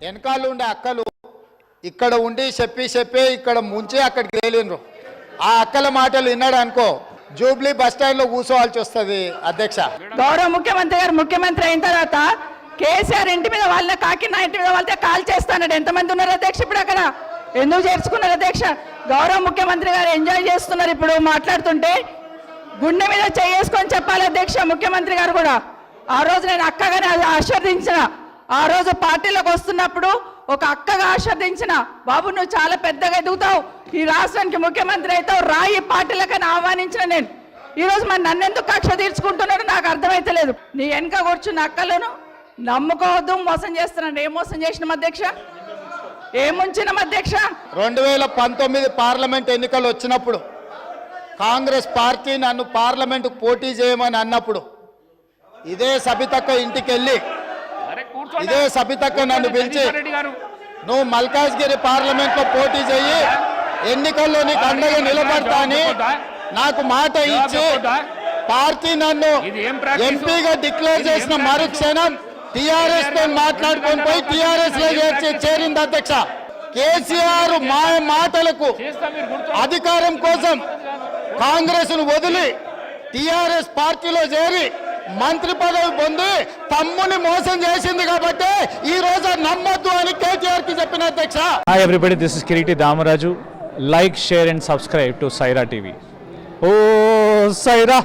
వెనకాల ఉండే అక్కలు ఇక్కడ ఉండి చెప్పి చెప్పి ఇక్కడ ముంచి అక్కడికి వెళ్ళిండ్రు ఆ అక్కల మాటలు విన్నాడు అనుకో జూబ్లీ బస్ స్టాండ్లో కూర్చోవాల్సి వస్తుంది అధ్యక్ష. గౌరవ ముఖ్యమంత్రి గారు ముఖ్యమంత్రి అయిన తర్వాత కేసీఆర్ ఇంటి మీద వాళ్ళ కాకినా ఇంటి మీద వాళ్ళతో కాల్ చేస్తానండి ఎంతమంది ఉన్నారు అధ్యక్ష ఇప్పుడు అక్కడ? ఎందుకు చేర్చుకున్నారు అధ్యక్ష? గౌరవ ముఖ్యమంత్రి గారు ఎంజాయ్ చేస్తున్నారు ఇప్పుడు మాట్లాడుతుంటే గుండె మీద చేసుకొని చెప్పాలి అధ్యక్ష ముఖ్యమంత్రి గారు కూడా. ఆ రోజు నేను అక్కగానే ఆశీర్వదించిన ఆ రోజు పార్టీలోకి వస్తున్నప్పుడు ఒక అక్కగా ఆశీర్వదించిన బాబు నువ్వు చాలా పెద్దగా ఎదుగుతావు. ఈ రాష్ట్రానికి ముఖ్యమంత్రి అవుతావు. రాయి పార్టీలకని ఆహ్వానించిన నేను. ఈ రోజు మరి నన్ను ఎందుకు కక్ష తీర్చుకుంటున్నాడు నాకు అర్థమైతలేదు నీ వెనక కూర్చున్న అక్కలను నమ్ముకోవద్దు మోసం చేస్తున్నాడు. ఏం మోసం చేసిన అధ్యక్ష? ఏం అధ్యక్ష? రెండు వేల పంతొమ్మిది పార్లమెంట్ ఎన్నికలు వచ్చినప్పుడు కాంగ్రెస్ పార్టీ నన్ను పార్లమెంటుకు పోటీ చేయమని అన్నప్పుడు ఇదే సబితక్క ఇంటికి వెళ్ళి ఇదే సబితక్క నన్ను పిలిచి నువ్వు మల్కాజ్గిరి పార్లమెంట్లో పోటీ చెయ్యి ఎన్నికల్లో నీకు అండగా నిలబడతా అని నాకు మాట ఇచ్చి పార్టీ నన్ను? ఎంపీగా డిక్లేర్ చేసిన? మరుక్షణం టిఆర్ఎస్తో మాట్లాడుకొని పోయి టిఆర్ఎస్లో చేరింది అధ్యక్ష. కేసీఆర్ మా మాటలకు అధికారం కోసం కాంగ్రెస్ను వదిలి టిఆర్ఎస్ పార్టీలో చేరి మంత్రి పదవి పొంది తమ్ముని మోసం చేసింది కాబట్టి ఈ రోజు నమ్మద్దు అని కేటీఆర్కి చెప్పిన అధ్యక్ష. Everybody this is Kireeti Damaraju like share and subscribe to Saira TV oh Sye Raa